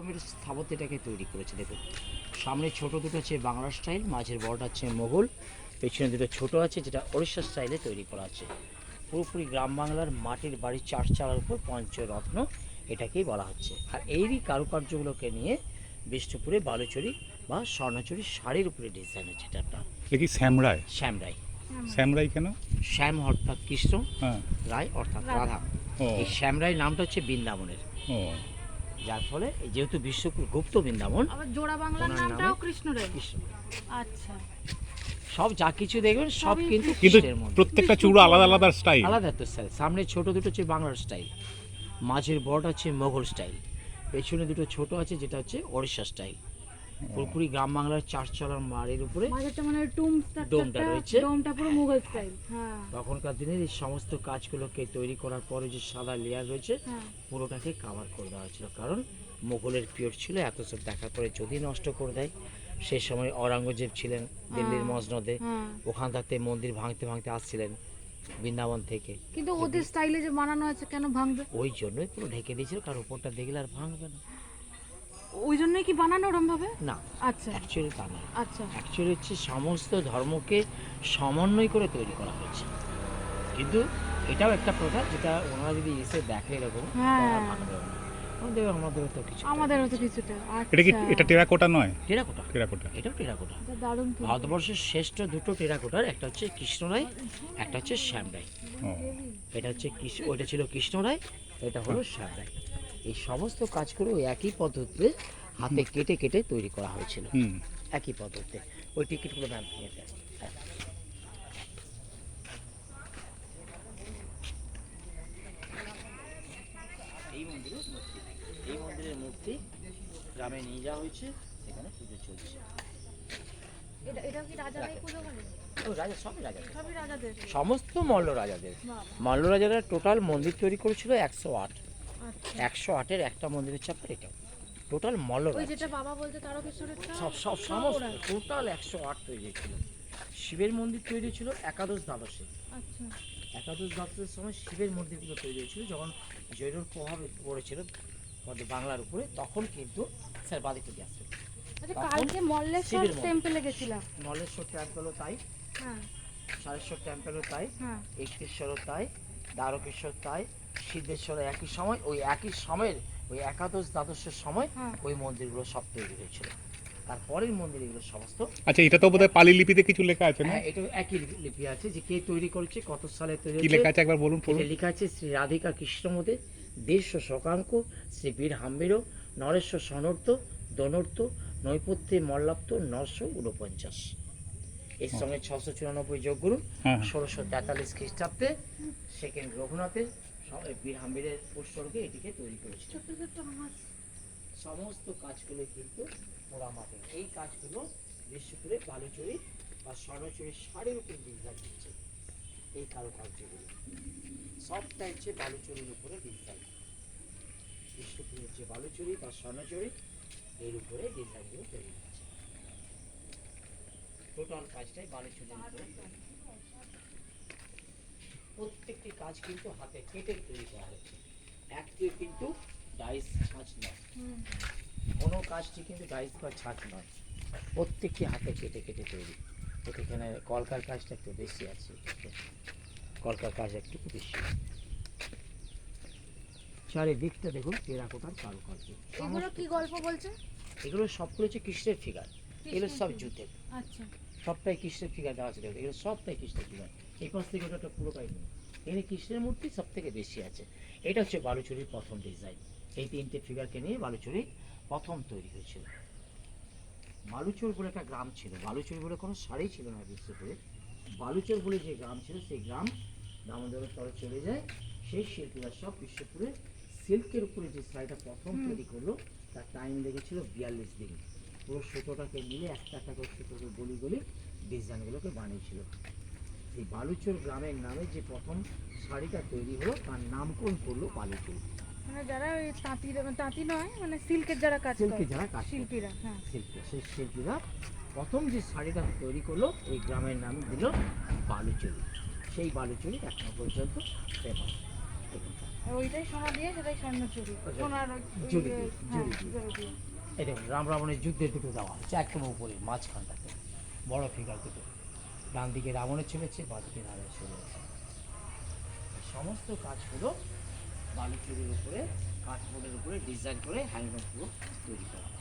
রকমের স্থাপত্যটাকে তৈরি করেছে। দেখুন সামনে ছোট দুটো হচ্ছে বাংলা স্টাইল মাঝের বড়টা হচ্ছে মোগল পেছনে দুটো ছোট আছে যেটা ওড়িশা স্টাইলে তৈরি করা আছে। পুরোপুরি গ্রাম বাংলার মাটির বাড়ির চার চালার উপর পঞ্চরত্ন এটাকেই বলা হচ্ছে। আর এরই কারুকার্যগুলোকে নিয়ে বিষ্ণুপুরে বালুচরি বা স্বর্ণচুরি শাড়ির উপরে ডিজাইন হচ্ছে এটা আপনার এটা কি শ্যামরায় শ্যামরাই শ্যামরাই কেন? শ্যাম অর্থাৎ কৃষ্ণ হ্যাঁ। রায় অর্থাৎ রাধা। এই শ্যামরাই নামটা হচ্ছে বৃন্দাবনের। যার ফলে যেহেতু বিশ্বকুল গুপ্ত বৃন্দাবন জোড়া বাংলার নামটাও নামে? কৃষ্ণ রায় কৃষ্ণ আচ্ছা। সব যা কিছু দেখবেন সব কিন্তু কিন্তু কৃষ্ণের মধ্যে। প্রত্যেকটা চূড়া আলাদা আলাদা স্টাইল আলাদা তো স্টাইল সামনে ছোট দুটো হচ্ছে বাংলার স্টাইল মাঝের বড়টা হচ্ছে মোগল স্টাইল পেছনে দুটো ছোট আছে যেটা হচ্ছে ওড়িশা স্টাইল পুরোপুরি গ্রাম বাংলার চার চলার মাড়ের উপরে মানে টুম ডোমটা রয়েছে। ডোমটা পুরো মুঘল স্টাইল হ্যাঁ। তখনকার দিনের এই সমস্ত কাজগুলোকে তৈরি করার পরে যে সাদা লেয়ার রয়েছে হ্যাঁ। পুরোটাকে কাভার করে দেওয়া হয়েছিল। কারণ মোগলের পিরিয়ড ছিল এত সব দেখার পরে যদি নষ্ট করে দেয় সেই সময় অরঙ্গজেব ছিলেন দিল্লির হ্যাঁ। মসনদে হ্যাঁ। ওখান থাকতে মন্দির ভাঙতে ভাঙতে আসছিলেন বৃন্দাবন থেকে। কিন্তু ওদের স্টাইলে যে বানানো আছে কেন ভাঙবে? ওই জন্যই পুরো ঢেকে দিয়েছিল কারণ উপরটা দেখলে আর ভাঙবে না। ওই জন্যই কি বানানো ওরম ভাবে না আচ্ছা। অ্যাকচুয়ালি তা না। আচ্ছা। অ্যাকচুয়ালি হচ্ছে সমস্ত ধর্মকে সমন্বয় করে তৈরি করা হয়েছে। কিন্তু এটাও একটা প্রথা যেটা ওনারা যদি এসে দেখে এরকম হ্যাঁ। না। আমাদের আমাদের তো কিছু আমাদেরও তো কিছুটা এটা কি আচ্ছা এটা টেরাকোটা নয়? টেরাকোটা। টেরাকোটা। এটাও টেরাকোটা। এটা দারুণ তো ভারতবর্ষের শ্রেষ্ঠ দুটো টেরাকোটার একটা হচ্ছে কৃষ্ণরায় একটা হচ্ছে শ্যামরায় ও। এটা হচ্ছে কৃষ্ণ ওইটা ছিল কৃষ্ণরায় এটা হলো শ্যামরায় এই সমস্ত কাজগুলো ওই একই পদ্ধতিতে হাতে কেটে কেটে তৈরি করা হয়েছিল। একই পদ্ধতিতে। ওই টিকিটগুলো ম্যাম নিয়ে হ্যাঁ। এই মন্দিরের মূর্তি। এই মন্দিরের মূর্তি গ্রামে নিয়ে যাওয়া হয়েছে সেখানে পুজো চলছে। সমস্ত মল্ল রাজাদের। মল্ল রাজারা টোটাল মন্দির তৈরি করেছিল একশো আট। একশো আটের একটা মন্দিরের এটাও টোটাল মল্ল ওই যেটা বাবা বলতে সব সব সমস্ত টোটাল একশো আট তৈরি ছিল শিবের মন্দির তৈরি ছিল একাদশ দ্বাদশে। আচ্ছা। একাদশ দ্বাদশের সময় শিবের মন্দিরগুলো তৈরি হয়েছিল। যখন জৈনর প্রভাব পড়েছিল আমাদের বাংলার উপরে তখন কিন্তু স্যার দিয়ে আসছে আচ্ছা কালকে মল্লেশ্বর শিবের টেম্পলে গেছিলাম। নলেশ্বর টেম্পলও তাই। হ্যাঁ। সারেশ্বর টেম্পলও তাই। হ্যাঁ। একটেশ্বরও তাই। দ্বারকেশ্বর তাই। সিদ্ধেশ্বর একই সময় ওই একই সময়ের ওই একাদশ দ্বাদশের সময় হ্যাঁ। ওই মন্দিরগুলো সব তৈরি হয়েছিল। তারপরের মন্দির এগুলো সমস্ত আচ্ছা এটা তো বোধহয় পালি লিপিতে কিছু লেখা আছে না? হ্যাঁ এটা একই লিপি আছে যে কে তৈরি করেছে কত সালে তৈরি কি লেখা আছে একবার বলুন পড়ুন। লেখা আছে শ্রী রাধিকা কৃষ্ণমদে দেশ শকাঙ্ক শ্রী বীর হাম্বের নরেশ্বর সনর্ত দনর্ত নৈপথ্যে মল্লাপ্ত নশো উনপঞ্চাশ এর সঙ্গে ছশো চুরানব্বই যোগ করুন হ্যাঁ ষোলোশো তেতাল্লিশ খ্রিস্টাব্দে সেকেন্ড রঘুনাথের বীর হাম্বের উৎসর্গে এটিকে তৈরি করেছিল। সমস্ত কাজগুলো কিন্তু পোড়ামাটি এই কাজগুলো বিশ্বপুরে বালুচুরি বা স্বর্ণচুরি শাড়ির উপর ডিজাইন হচ্ছে এই কারুকার্যগুলো। সবটা হচ্ছে বালুচুরির উপরে ডিজাইন বিশ্বপুরের হচ্ছে বালুচুরি বা স্বর্ণচুরি এর উপরে ডিজাইনগুলো তৈরি হচ্ছে। টোটাল কাজটাই বালুচুরির উপরে। প্রত্যেকটি কাজ কিন্তু হাতে কেটে তৈরি করা হচ্ছে। একটিও কিন্তু ডাইস ছাঁচ নয়। কোনো কাজটি কিন্তু ডাইস বা ছাঁচ নয়। প্রত্যেকটি হাতে কেটে কেটে তৈরি। এখানে কলকার কাজটা একটু বেশি আছে। কলকার কাজ একটু বেশি। চারিদিকটা দেখুন টেরাকোটার কারুকার্য। এগুলো কি গল্প বলছে এগুলো সবগুলো হচ্ছে কৃষ্ণের ফিগার এগুলো সব যুদ্ধের। আচ্ছা। সবটাই কৃষ্ণের ফিগার দেওয়া আছে এগুলো সবটাই কৃষ্ণের ফিগার এই পাশ থেকে ওটা পুরোটাই নেই এখানে কৃষ্ণের মূর্তি সব থেকে বেশি আছে। এটা হচ্ছে বালুচুরির প্রথম ডিজাইন এই তিনটে ফিগারকে নিয়ে বালুচুরি প্রথম তৈরি হয়েছিল। বালুচর বলে একটা গ্রাম ছিল। বালুচর বলে কোনো শাড়ি ছিল না বিশ্বপুরে বালুচর বলে যে গ্রাম ছিল সেই গ্রাম দামোদরের তলে চলে যায়। সেই শিল্পীরা সব বিশ্বপুরে সিল্কের উপরে যে শাড়িটা প্রথম তৈরি করল তার টাইম লেগেছিল বিয়াল্লিশ দিন। পুরো সুতোটাকে মিলে একটা একটা করে সুতোকে গলি গলি ডিজাইনগুলোকে বানিয়েছিল। এই বালুচর গ্রামের নামে যে প্রথম শাড়িটা তৈরি হলো তার নামকরণ করল বালুচর। মানে যারা ওই তাঁতির তাঁতি নয় মানে সিল্কের যারা কাজ সিল্কে করে যারা কাজ শিল্পীরা হ্যাঁ। শিল্পী সেই শিল্পীরা প্রথম যে শাড়িটা তৈরি করল এই গ্রামের নাম দিল বালুচুরি। সেই বালুচুরি এখনও পর্যন্ত ফেমাস ওইটাই সোনা দিয়ে সেটাই স্বর্ণ চুরি সোনার ওই- ওই জুড়ি যে- দিয়ে, হ্যাঁ, জুড়ি দেখুন রাম রাবণের যুদ্ধের দুটো দেওয়া হচ্ছে একদম উপরে, মাঝখানটাতে, বড় ফিগার দুটো ডান দিকে রাবণের ছবি বাঁ দিকে রামের ছবি সমস্ত কাজগুলো বালুচুরির উপরে, কাঠবোর্ডের উপরে ডিজাইন করে হ্যান্ডলুম তৈরি করা।